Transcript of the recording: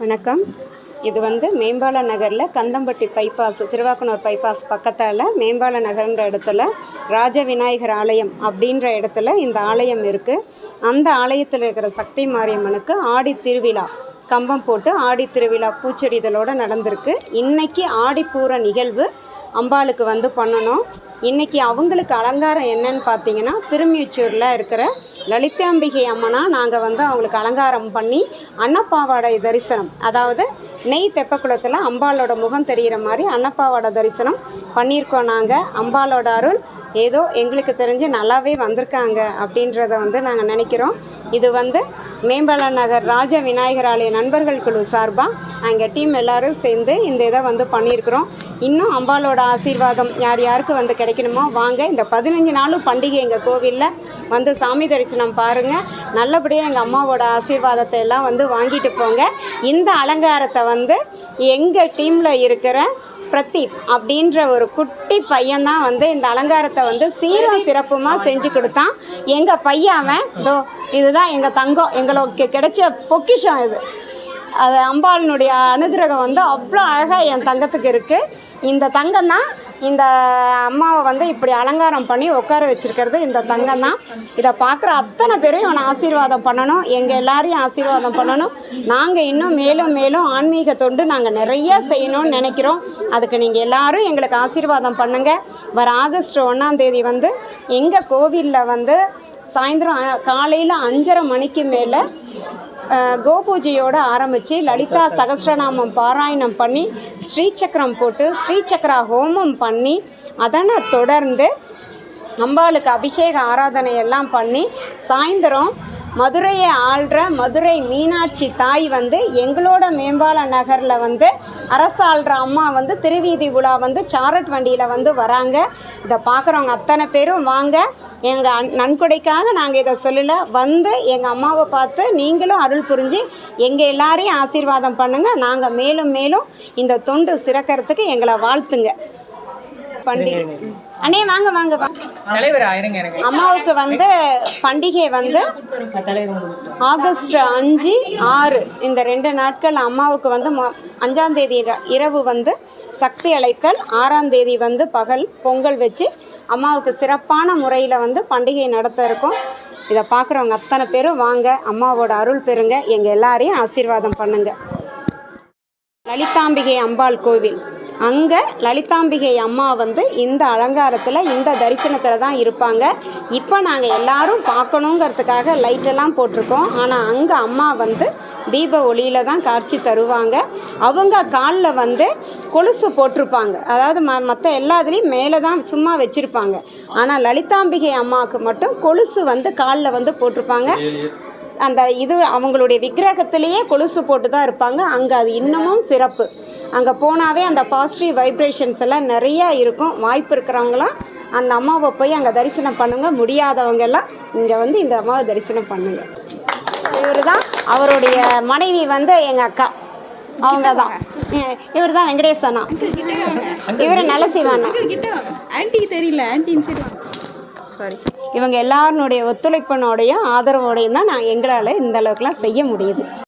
வணக்கம். இது வந்து மேம்பால நகரில் கந்தம்பட்டி பைபாஸ் திருவாக்கனூர் பைபாஸ் பக்கத்தால் மேம்பால நகர்ன்ற இடத்துல ராஜ விநாயகர் ஆலயம் அப்படின்ற இடத்துல இந்த ஆலயம் இருக்குது அந்த ஆலயத்தில் இருக்கிற சக்தி மாரியம்மனுக்கு ஆடி திருவிழா கம்பம் போட்டு ஆடி திருவிழா பூச்செறிதலோடு நடந்திருக்கு. இன்றைக்கி ஆடிப்பூர நிகழ்வு அம்பாளுக்கு வந்து பண்ணணும். இன்றைக்கி அவங்களுக்கு அலங்காரம் என்னன்னு பார்த்தீங்கன்னா திருமியூச்சூரில் இருக்கிற லலிதாம்பிகை அம்மனா நாங்கள் வந்து அவங்களுக்கு அலங்காரம் பண்ணி அன்னப்பாவாடை தரிசனம் அதாவது நெய் தெப்பக்குளத்தில் அம்பாளோட முகம் தெரிகிற மாதிரி அன்னப்பாவாடை தரிசனம் பண்ணியிருக்கோம் நாங்கள் அம்பாளோட அருள் ஏதோ எங்களுக்கு தெரிஞ்சு நல்லாவே வந்திருக்காங்க அப்படின்றத வந்து நாங்கள் நினைக்கிறோம். இது வந்து மேம்பால நகர் ராஜ விநாயகர் ஆலய நண்பர்கள் குழு சார்பாக நாங்கள் டீம் எல்லாரும் சேர்ந்து இந்த இதை வந்து பண்ணியிருக்கிறோம். இன்னும் அம்பாளோட ஆசீர்வாதம் யார் யாருக்கு வந்து கிடைக்கணுமோ வாங்க. இந்த பதினஞ்சு நாளும் பண்டிகை எங்கள் கோவிலில் வந்து சாமி தரிசனம் பாருங்கள் நல்லபடியாக எங்கள் அம்மாவோட ஆசீர்வாதத்தை எல்லாம் வந்து வாங்கிட்டு போங்க. இந்த அலங்காரத்தை வந்து எங்கள் டீமில் இருக்கிற பிரதீப் அப்படின்ற ஒரு குட்டி பையன்தான் வந்து இந்த அலங்காரத்தை வந்து சீரும் சிறப்புமாக செஞ்சு கொடுத்தான். எங்கள் பையன் அவன் இதோ இதுதான் எங்கள் தங்கம் எங்களுக்கு கிடைச்ச பொக்கிஷம் இது. அது அம்பாளினுடைய அனுகிரகம் வந்து அவ்வளோ அழகாக என் தங்கத்துக்கு இருக்குது இந்த தங்கம் தான் இந்த அம்மாவை வந்து இப்படி அலங்காரம் பண்ணி உட்கார வச்சுருக்கிறது இந்த தங்கம் தான். இதை பார்க்குற அத்தனை பேரையும் அவனை ஆசீர்வாதம் பண்ணணும். எங்கள் எல்லாரையும் ஆசீர்வாதம் பண்ணணும். நாங்கள் இன்னும் மேலும் மேலும் ஆன்மீக தொண்டு நாங்கள் நிறைய செய்யணும்னு நினைக்கிறோம். அதுக்கு நீங்கள் எல்லாரும் எங்களுக்கு ஆசீர்வாதம் பண்ணுங்கள் வர ஆகஸ்ட் ஒன்றாந்தேதி வந்து எங்கள் கோவிலில் வந்து சாயந்தரம் காலையில் அஞ்சரை மணிக்கு மேலே கோபூஜையோடு ஆரம்பித்து லலிதா சகஸ்ரநாமம் பாராயணம் பண்ணி ஸ்ரீசக்கரம் போட்டு ஸ்ரீசக்கரா ஹோமம் பண்ணி அதனை தொடர்ந்து அம்பாளுக்கு அபிஷேக ஆராதனை எல்லாம் பண்ணி சாயந்தரம் மதுரையை ஆள்ற மதுரை மீனாட்சி தாய் வந்து எங்களோட மேம்பால நகரில் வந்து அரசாள்ற அம்மா வந்து திருவீதி உலா வந்து சாரட் வண்டியில் வந்து வராங்க. இதை பார்க்குறவங்க அத்தனை பேரும் வாங்க. எங்கள் நன்கொடைக்காக நாங்கள் இதை சொல்லலை. வந்து எங்கள் அம்மாவை பார்த்து நீங்களும் அருள் புரிஞ்சு எங்கள் எல்லாரையும் ஆசீர்வாதம் பண்ணுங்கள் நாங்கள் மேலும் மேலும் இந்த தொண்டு சிறக்கிறதுக்கு எங்களை வாழ்த்துங்க. பண்டிகை. அண்ணே வாங்க வாங்க அம்மாவுக்கு வந்து பண்டிகை வந்து ஆகஸ்ட் அஞ்சு ஆறு. இந்த ரெண்டு நாட்கள் அம்மாவுக்கு வந்து மொ- அஞ்சாம் தேதி இர- இரவு வந்து சக்தி அழைத்தல் ஆறாம் தேதி வந்து பகல் பொங்கல் வச்சு அம்மாவுக்கு சிறப்பான முறையில் வந்து பண்டிகை நடத்த இருக்கோம். இதை பார்க்குறவங்க அத்தனை பேரும் வாங்க அம்மாவோட அருள் பெறுங்க எங்கள் எல்லாரையும் ஆசீர்வாதம் பண்ணுங்க. லலிதாம்பிகை அம்பாள் கோவில். அங்கே லலிதாம்பிகை அம்மா வந்து இந்த அலங்காரத்தில் இந்த தரிசனத்தில் தான் இருப்பாங்க. இப்போ நாங்கள் எல்லாரும் பார்க்கணுங்கிறதுக்காக லைட்டெல்லாம் போட்டிருக்கோம். ஆனால் அங்கே அம்மா வந்து தீப ஒளியில் தான் காட்சி தருவாங்க. அவங்க காலில் வந்து கொலுசு போட்டிருப்பாங்க. அதாவது ம மற்ற எல்லாத்துலேயும் மேலே தான் சும்மா வச்சுருப்பாங்க. ஆனால் லலிதாம்பிகை அம்மாவுக்கு மட்டும் கொலுசு வந்து காலில் வந்து போட்டிருப்பாங்க. அந்த இது அவங்களுடைய விக்கிரகத்திலேயே கொலுசு போட்டு தான் இருப்பாங்க. அங்கே அது இன்னமும் சிறப்பு. அங்கே போனாவே அந்த பாசிட்டிவ் வைப்ரேஷன்ஸ் எல்லாம் நிறையா இருக்கும். வாய்ப்பு இருக்கிறவங்களாம் அந்த அம்மாவை போய் அங்கே தரிசனம் பண்ணுங்க. முடியாதவங்க எல்லாம் இங்கே வந்து இந்த அம்மாவை தரிசனம் பண்ணுங்க. இவர் தான் அவருடைய மனைவி வந்து எங்கள் அக்கா. அவங்க தான் இவர் தான் வெங்கடேசனா. இவர் நலசிவானா ஆன்ட்டிக்கு தெரியல. ஆன்ட்டின்னு சரி இவங்க எல்லாருடைய ஒத்துழைப்பினோடையும் ஆதரவோடையும் தான் நான் எங்களால் இந்த அளவுக்குலாம் செய்ய முடியுது.